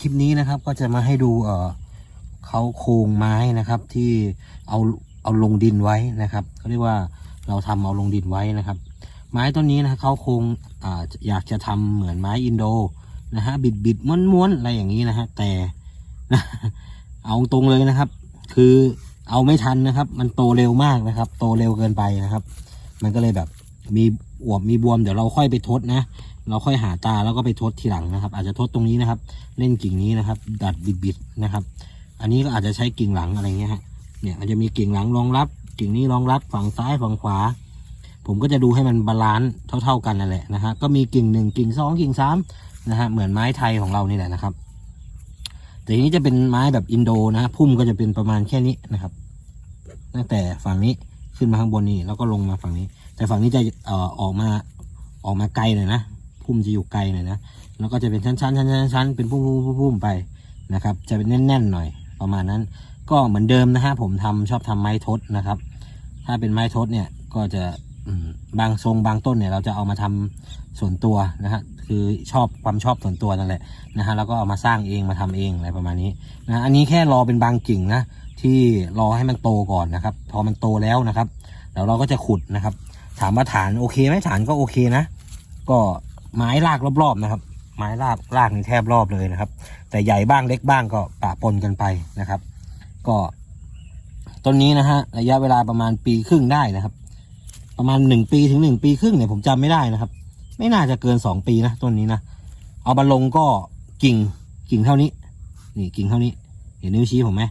คลิปนี้นะครับ ก็จะมาให้ดูเออเขาโครงไม้นะครับ ที่เอาเอาลงดินไว้นะครับเขาเรียกว่าเราทำเอาลงดินไว้นะครับ ไม้ต้นนี้นะเขาโครงออยากจะทำเหมือนไม้อินโดนะฮะบิดบิดม้วนม้วนอะไรอย่างนี้นะฮะแต่เอาตรงเลยนะครับ คือเอาไม่ทันนะครับ มันโตเร็วมากนะครับ โตเร็วเกินไปนะครับ มันก็เลยแบบมีอวบมีบวมเดี๋ยวเราค่อยไปทดนะ เราค่อยหาตาแล้วก็ไปทดทีหลังนะครับ อาจจะทดตรงนี้นะครับ เล่นกิ่งนี้นะครับ ดัดบิดๆนะครับ อันนี้ก็อาจจะใช้กิ่งหลังอะไรเงี้ยฮะเนี่ยมันจะมีกิ่งหลังรองรับ กิ่งนี้รองรับฝั่งซ้ายฝั่งขวา ผมก็จะดูให้มันบาลานซ์เท่า ๆกันนั่นแหละนะฮะก็มีกิ่งหนึ่งกิ่งสองกิ่งสามนะฮะเหมือนไม้ไทยของเรานี่แหละนะครับ แต่ทีนี้จะเป็นไม้แบบอินโดนะฮะพุ่มก็จะเป็นประมาณแค่นี้นะครับ ตั้งแต่ฝั่งนี้ขึ้นมาข้างบนนี่แล้วก็ลงมาฝั่งนี้ แต่ฝั่งนี้จะเอ่อออกมาออกมาไกลหน่อยนะ พุ่มจะอยู่ไกลหน่อยนะแล้วก็จะเป็นชั้นๆชั้นๆชั้นๆเป็นพุ่มๆๆๆไปนะครับ จะเป็นแน่นๆหน่อยประมาณนั้น ก็เหมือนเดิมนะฮะผมทำชอบทำไม้ทดนะครับ ถ้าเป็นไม้ทดเนี่ยก็จะบางทรงบางต้นเนี่ยเราจะเอามาทำส่วนตัวนะฮะคือชอบความชอบส่วนตัวนั่นแหละนะฮะแล้วก็เอามาสร้างเองมาทำเองอะไรประมาณนี้นะอันนี้แค่รอเป็นบางกิ่งนะที่รอให้มันโตก่อนนะครับ พอมันโตแล้วนะครับเดี๋ยวเราก็จะขุดนะครับ ถามว่าฐานโอเคไหมฐานก็โอเคนะ ก็ ไม้รากรอบๆนะครับ ไม้รากรากนี่แทบรอบเลยนะครับ แต่ใหญ่บ้างเล็กบ้างก็ปะปนกันไปนะครับ ก็ต้นนี้นะฮะระยะเวลาประมาณปีครึ่งได้นะครับ ประมาณหนึ่งปีถึงหนึ่งปีครึ่งเนี่ยผมจำไม่ได้นะครับ ไม่น่าจะเกินสองปีนะต้นนี้นะเอามาลงก็กิ่งกิ่งเท่านี้ นี่กิ่งเท่านี้ เห็นนิ้วชี้ผมไหม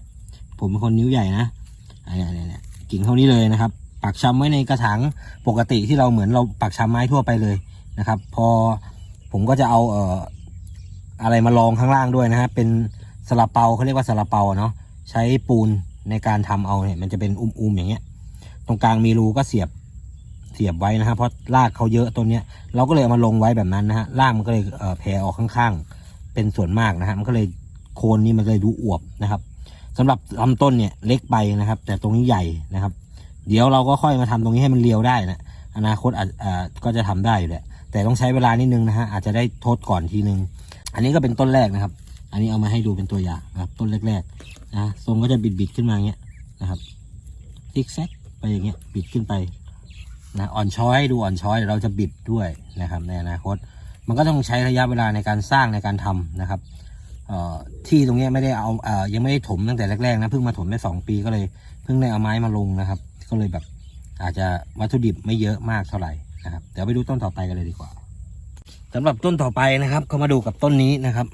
ผมเป็นคนนิ้วใหญ่นะอันเนี้ยเนี่ยเนี่ยกิ่งเท่านี้เลยนะครับ ปักชำไว้ในกระถางปกติที่เราเหมือนเราปักชำไม้ทั่วไปเลย นะครับ พอผมก็จะเอาเอ่ออะไรมาลองข้างล่างด้วยนะฮะเป็นสลับเปาเขาเรียกว่าสลับเปาเนาะใช้ปูนในการทำเอาเนี่ยมันจะเป็นอุ้มๆอย่างเงี้ย ตรงกลางมีรูก็เสียบเสียบไว้นะฮะเพราะรากเขาเยอะต้นเนี้ยเราก็เลยเอามาลงไว้แบบนั้นนะฮะรากมันก็เลยเอ่อแผ่ออกข้างๆ เป็นส่วนมากนะฮะมันก็เลยโคนนี้มันเลยดูอวบนะครับสำหรับลำต้นเนี่ยเล็กไปนะครับ แต่ตรงนี้ใหญ่นะครับ เดี๋ยวเราก็ค่อยมาทำตรงนี้ให้มันเรียวได้นะอนาคตอาจอ่าก็จะทำได้อยู่แหละ แต่ต้องใช้เวลานิดนึงนะฮะอาจจะได้ทดก่อนทีนึง อันนี้ก็เป็นต้นแรกนะครับ อันนี้เอามาให้ดูเป็นตัวอย่างนะครับ ต้นแรกๆนะทรงก็จะบิดๆขึ้นมาอย่างเงี้ยนะครับซิกแซกไปอย่างเงี้ยบิดขึ้นไปนะอ่อนช้อยดูอ่อนช้อยเราจะบิดด้วยนะครับในอนาคต มันก็ต้องใช้ระยะเวลาในการสร้างในการทำนะครับเอ่อที่ตรงนี้ไม่ได้เอาเอ่อยังไม่ได้ถมตั้งแต่แรกๆนะเพิ่งมาถมได้สองปีก็เลยเพิ่งได้เอาไม้มาลงนะครับ ก็เลยแบบอาจจะวัตถุดิบไม่เยอะมากเท่าไหร่ นะครับเดี๋ยวไปดูต้นต่อไปกันเลยดีกว่าสำหรับต้นต่อไปนะครับ ก็มาดูกับต้นนี้นะครับ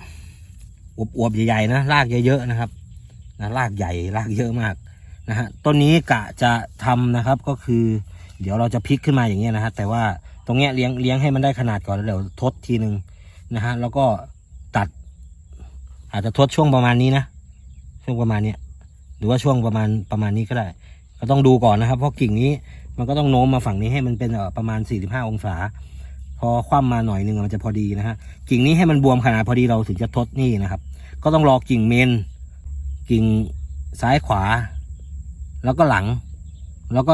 อวบๆใหญ่ๆนะรากเยอะๆนะครับนะรากใหญ่รากเยอะมากนะฮะต้นนี้กะจะทำนะครับก็คือ เดี๋ยวเราจะพลิกขึ้นมาอย่างเงี้ยนะฮะแต่ว่าตรงเนี้ยเลี้ยงเลี้ยงให้มันได้ขนาดก่อนแล้วเดี๋ยวทดทีหนึ่งนะฮะแล้วก็ตัด อาจจะทดช่วงประมาณนี้นะช่วงประมาณเนี้ยหรือว่าช่วงประมาณประมาณนี้ก็ได้ ก็ต้องดูก่อนนะครับ เพราะกิ่งนี้ มันก็ต้องโน้มมาฝั่งนี้ให้มันเป็นประมาณ 45 องศา พอคว่ำมาหน่อยหนึ่งมันจะพอดีนะฮะกิ่งนี้ให้มันบวมขนาดพอดีเราถึงจะทดนี่นะครับ ก็ต้องรอกิ่งเมน กิ่งซ้ายขวา แล้วก็หลัง แล้วก็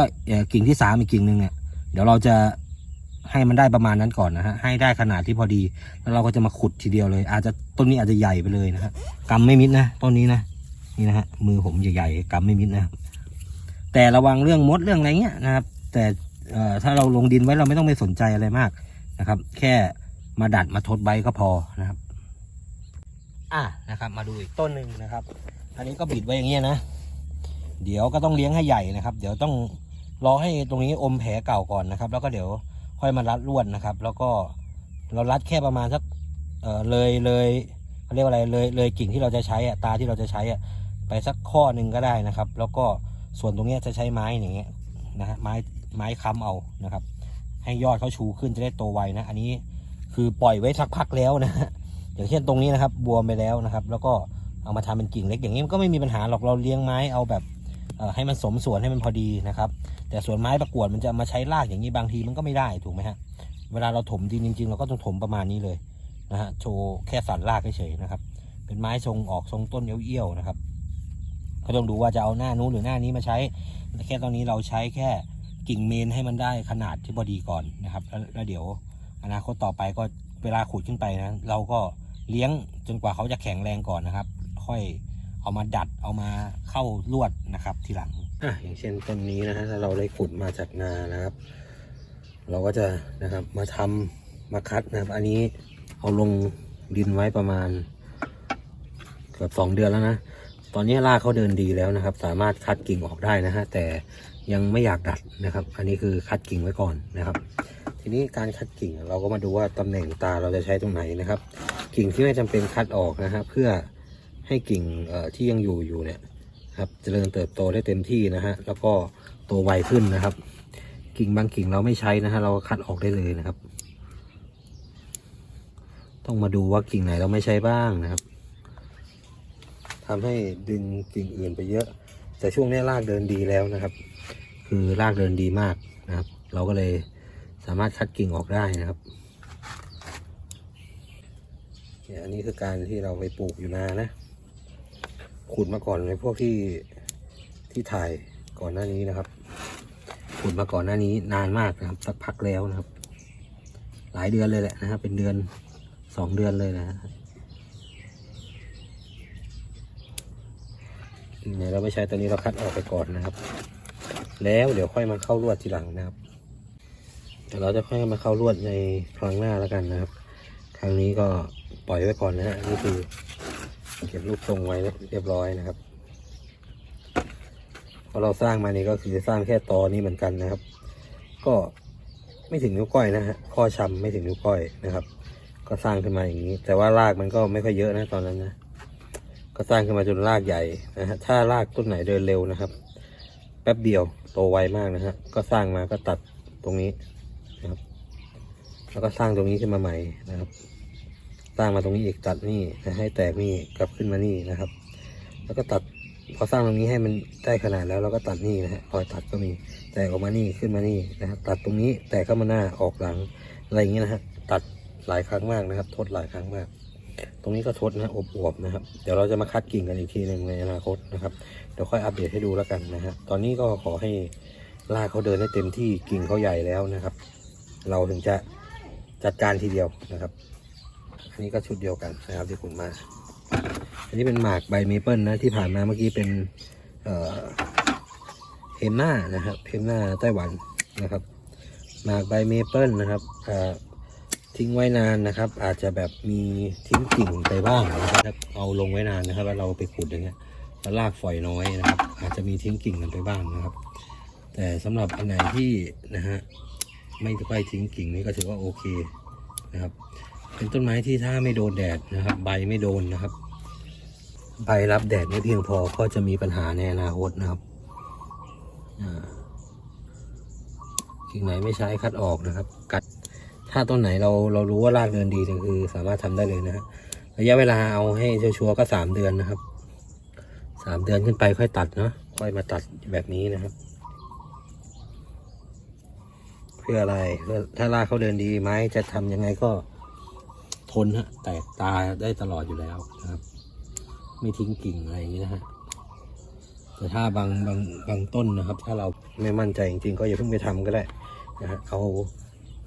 กิ่งที่สามอีกกิ่งหนึ่งเนี่ยเดี๋ยวเราจะให้มันได้ประมาณนั้นก่อนนะฮะให้ได้ขนาดที่พอดี แล้วเราก็จะมาขุดทีเดียวเลย อาจจะต้นนี้อาจจะใหญ่ไปเลยนะครับกำไม่มิดนะต้นนี้นะนี่นะฮะมือผมใหญ่ๆกำไม่มิดนะแต่ระวังเรื่องมดเรื่องอะไรเงี้ยนะครับ แต่ถ้าเราลงดินไว้เราไม่ต้องไปสนใจอะไรมากนะครับ แค่มาดัดมาทดใบก็พอนะครับ อะนะครับ มาดูอีกต้นหนึ่งนะครับ อันนี้ก็บิดไว้อย่างเงี้ยนะ เดี๋ยวก็ต้องเลี้ยงให้ใหญ่นะครับ เดี๋ยวต้องรอให้ตรงนี้อมแผลเก่าก่อนนะครับ แล้วก็เดี๋ยวค่อยมารัดลวดนะครับ แล้วก็เรารัดแค่ประมาณสักเออเลยเลยเขาเรียกว่าอะไรเลยเลยกิ่งที่เราจะใช้อะตาที่เราจะใช้อะไปสักข้อหนึ่งก็ได้นะครับ แล้วก็ส่วนตรงเนี้ยจะใช้ไม้อย่างเงี้ยนะฮะไม้ ไม้ค้ำเอานะครับ ให้ยอดเขาชูขึ้นจะได้โตไวนะ อันนี้คือปล่อยไว้สักพักแล้วนะอย่างเช่นตรงนี้นะครับบวมไปแล้วนะครับ แล้วก็เอามาทำเป็นกิ่งเล็กอย่างนี้มันก็ไม่มีปัญหาหรอกเราเลี้ยงไม้เอาแบบให้มันสมส่วนให้มันพอดีนะครับ แต่ส่วนไม้ประกวดมันจะมาใช้รากอย่างนี้บางทีมันก็ไม่ได้ถูกไหมฮะเวลาเราถมดินจริงๆ เราก็ต้องถมประมาณนี้เลยนะฮะโชว์แค่สันรากเฉยๆนะครับ เป็นไม้ทรงออกทรงต้นเอี้ยวๆนะครับก็ต้องดูว่าจะเอาหน้านู้นหรือหน้านี้มาใช้ แค่ตอนนี้เราใช้แค่ กิ่งเมนให้มันได้ขนาดที่พอดีก่อนนะครับแล้วแล้วเดี๋ยวอนาคตต่อไปก็เวลาขุดขึ้นไปนะเราก็เลี้ยงจนกว่าเขาจะแข็งแรงก่อนนะครับ ค่อยเอามาดัดเอามาเข้าลวดนะครับทีหลังอะอย่างเช่นต้นนี้นะฮะถ้าเราได้ขุดมาจากนานะครับ เราก็จะนะครับมาทำมาคัดนะครับ อันนี้เอาลงดินไว้ประมาณเกือบสองเดือนแล้วนะ ตอนนี้รากเขาเดินดีแล้วนะครับ สามารถคัดกิ่งออกได้นะฮะแต่ยังไม่อยากดัดนะครับ อันนี้คือคัดกิ่งไว้ก่อนนะครับ ทีนี้การคัดกิ่งเราก็มาดูว่าตำแหน่งตาเราจะใช้ตรงไหนนะครับ กิ่งที่ไม่จำเป็นคัดออกนะฮะเพื่อให้กิ่งที่ยังอยู่อยู่เนี่ยครับเจริญเติบโตได้เต็มที่นะฮะแล้วก็โตไวขึ้นนะครับ กิ่งบางกิ่งเราไม่ใช้นะฮะเราก็คัดออกได้เลยนะครับ ต้องมาดูว่ากิ่งไหนเราไม่ใช้บ้างนะครับ ทำให้ดึงกิ่งอื่นไปเยอะ แต่ช่วงนี้รากเดินดีแล้วนะครับ คือรากเดินดีมากนะครับ เราก็เลยสามารถคัดกิ่งออกได้นะครับเนี่ยอันนี้คือการที่เราไปปลูกอยู่นานะ ขุดมาก่อนในพวกที่ที่ถ่ายก่อนหน้านี้นะครับ ขุดมาก่อนหน้านี้นานมากนะครับสักพักแล้วนะครับ หลายเดือนเลยแหละนะครับ เป็นเดือนสองเดือนเลยนะฮะ กิ่งไหนเราไม่ใช้ตอนนี้เราคัดออกไปก่อนนะครับ แล้วเดี๋ยวค่อยมาเข้าลวดทีหลังนะครับเดี๋ยวเราจะค่อยมาเข้าลวดในครั้งหน้าแล้วกันนะครับ ครั้งนี้ก็ปล่อยไว้ก่อนนะฮะนี่คือเก็บรูปทรงไว้เรียบร้อยนะครับพอเราสร้างมานี่ก็คือสร้างแค่ตอนี้เหมือนกันนะครับ ก็ไม่ถึงนิ้วก้อยนะฮะข้อชำไม่ถึงนิ้วก้อยนะครับ ก็สร้างขึ้นมาอย่างนี้ แต่ว่ารากมันก็ไม่ค่อยเยอะนะตอนนั้นนะ ก็สร้างขึ้นมาจนรากใหญ่นะฮะถ้ารากต้นไหนเดินเร็วนะครับ แป๊บเดียวโตไวมากนะฮะก็สร้างมาก็ตัดตรงนี้นะครับ แล้วก็สร้างตรงนี้ขึ้นมาใหม่นะครับ สร้างมาตรงนี้อีกตัดนี่นะให้แตกนี่กลับขึ้นมานี่นะครับ แล้วก็ตัดพอสร้างตรงนี้ให้มันได้ขนาดแล้วเราก็ตัดนี่นะฮะรอยตัดก็มีแตกออกมานี่ขึ้นมานี่นะครับตัดตรงนี้แตกเข้ามาหน้าออกหลังอะไรอย่างนี้ยนะฮะตัดหลายครั้งมากนะครับ ทดหลายครั้งมาก รงนี้ก็ทดนะอบอวบนะครับ เดี๋ยวเราจะมาคัดกิ่งกันอีกทีหนึ่งในอนาคตนะครับ เดี๋ยวค่อยอัปเดตให้ดูแล้วกันนะฮะ ตอนนี้ก็ขอให้ลากเขาเดินให้เต็มที่กิ่งเขาใหญ่แล้วนะครับ เราถึงจะจัดการทีเดียวนะครับ อันนี้ก็ชุดเดียวกันนะครับที่คุณมา อันนี้เป็นหมากใบเมเปิลนะที่ผ่านมาเมื่อกี้เป็นเเฮมนานะครับเฮมนาไต้หวันนะครับ หมากใบเมเปิลนะครับอ่อ ทิ้งไว้นานนะครับ อาจจะแบบมีทิ้งกิ่งไปบ้างนะครับเอาลงไว้นานนะครับแล้วเราไปขุดอย่างเงี้ยแล้วรากฝอยน้อยนะครับ อาจจะมีทิ้งกิ่งกันไปบ้างนะครับ แต่สำหรับอันไหนที่นะฮะไม่ค่อยทิ้งกิ่งนี่ก็ถือว่าโอเคนะครับ เป็นต้นไม้ที่ถ้าไม่โดนแดดนะครับ ใบไม่โดนนะครับ ใบรับแดดไม่เพียงพอก็จะมีปัญหาในอนาคตนะครับอ่ากิ่งไหนไม่ใช้คัดออกนะครับ ถ้าต้นไหนเราเรารู้ว่ารากเดินดีเนี่ยคือ สามารถทำได้เลยนะฮะระยะเวลาเอาให้ชัวร์ก็สามเดือนนะครับสามเดือนขึ้นไปค่อยตัดเนาะค่อยมาตัดแบบนี้นะครับ เพื่ออะไรเพื่อถ้ารากเขาเดินดีไหมจะทำยังไงก็ทนฮะแตกตาได้ตลอดอยู่แล้วนะครับ ไม่ทิ้งกิ่งอะไรอย่างนี้นะฮะแต่ถ้าบางบางบางต้นนะครับ ถ้าเราไม่มั่นใจจริงๆก็อย่าเพิ่งไปทำก็ได้นะฮะเอา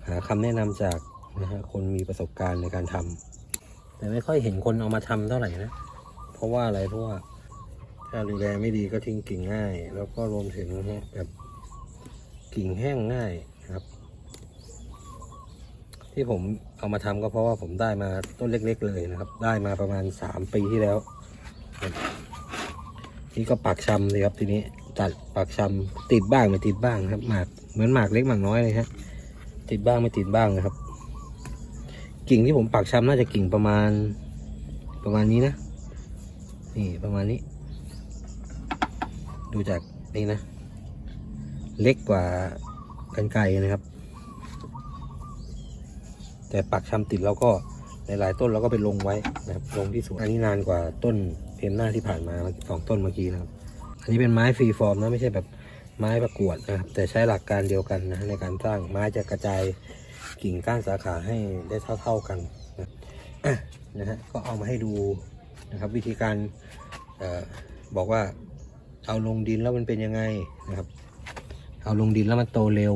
หาคำแนะนำจากนะฮะคนมีประสบการณ์ในการทำแต่ไม่ค่อยเห็นคนเอามาทำเท่าไหร่นะ เพราะว่าอะไรเพราะว่าถ้าดูแลไม่ดีก็ทิ้งกิ่งง่าย แล้วก็รวมถึงแบบกิ่งแห้งง่ายครับ ที่ผมเอามาทำก็เพราะว่าผมได้มาต้นเล็ก ๆ เลยนะครับ ได้มาประมาณสามปีที่แล้ว นี่ก็ปักชำเลยครับทีนี้ตัดปักชำติดบ้างไม่ติดบ้างครับหมากเหมือนหมากเล็กหมากน้อยเลยฮะ ติดบ้างไม่ติดบ้างนะครับ กิ่งที่ผมปักชำน่าจะกิ่งประมาณ ประมาณนี้นะ นี่ประมาณนี้ ดูจากนี่นะ เล็กกว่ากันไกรนะครับ แต่ปักชำติดเราก็หลายๆต้นเราก็ไปลงไว้นะครับลงที่สวนอันนี้นานกว่าต้นเพมหน้าที่ผ่านมาสองต้นเมื่อกี้นะครับ อันนี้เป็นไม้ฟรีฟอร์มนะไม่ใช่แบบ ไม้ประกวดนะครับ แต่ใช้หลักการเดียวกันนะในการสร้างไม้จะกระจายกิ่งก้านสาขาให้ได้เท่า ๆกันนะนะฮะก็เอามาให้ดูนะครับ วิธีการเออบอกว่าเอาลงดินแล้วมันเป็นยังไงนะครับ เอาลงดินแล้วมันโตเร็ว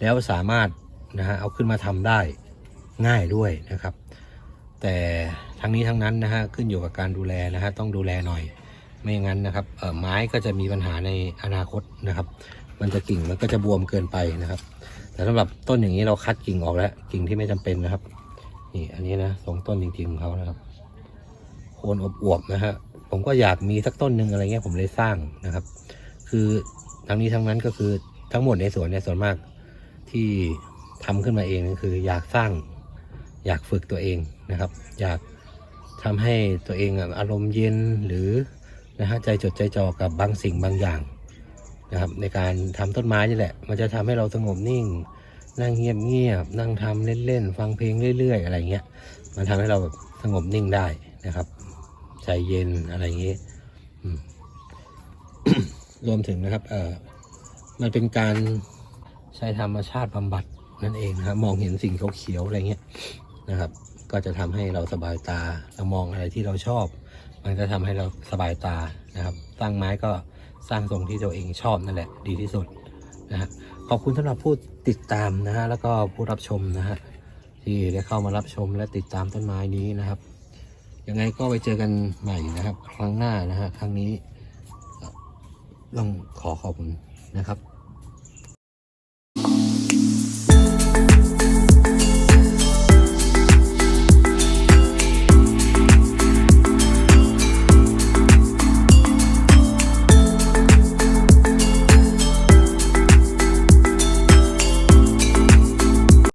แล้วสามารถนะฮะเอาขึ้นมาทำได้ง่ายด้วยนะครับ แต่ทั้งนี้ทั้งนั้นนะฮะขึ้นอยู่กับการดูแลนะฮะต้องดูแลหน่อย ไม่งั้นนะครับไม้ก็จะมีปัญหาในอนาคตนะครับ มันจะกิ่งมันก็จะบวมเกินไปนะครับ แต่สำหรับต้นอย่างนี้เราคัดกิ่งออกแล้ว กิ่งที่ไม่จำเป็นนะครับ นี่อันนี้นะสองต้นจริงๆของเขานะครับโคนอบอวบนะฮะผมก็อยากมีสักต้นหนึ่งอะไรเงี้ยผมเลยสร้างนะครับ คือทั้งนี้ทั้งนั้นก็คือทั้งหมดในสวนเนี่ยส่วนมากที่ทำขึ้นมาเองก็คือ อยากสร้างอยากฝึกตัวเองนะครับ อยากทำให้ตัวเองอารมณ์เย็นหรือ นะฮะใจจดใจจ่อกับบางสิ่งบางอย่างนะครับในการทำต้นไม้นี่แหละ มันจะทำให้เราสงบนิ่ง นั่งเงียบๆนั่งทำเล่นๆ ฟังเพลงเรื่อย ๆ อะไรเงี้ย มันทำให้เราแบบสงบนิ่งได้นะครับ ใจเย็นอะไรอย่างนี้อืมรวมถึงนะครับเออมันเป็นการใช้ธรรมชาติบำบัดนั่นเองนะครับมองเห็นสิ่งเขาเขียวอะไรเงี้ยนะครับ ก็จะทำให้เราสบายตาเรามองอะไรที่เราชอบ มันก็ทำให้เราสบายตานะครับ สร้างไม้ก็สร้างทรงที่ตัวเองชอบนั่นแหละดีที่สุดนะฮะขอบคุณสำหรับผู้ติดตามนะฮะแล้วก็ผู้รับชมนะฮะที่ได้เข้ามารับชมและติดตามต้นไม้นี้นะครับยังไงก็ไปเจอกันใหม่นะครับ ครั้งหน้านะฮะครั้งนี้ต้องขอขอบคุณนะครับ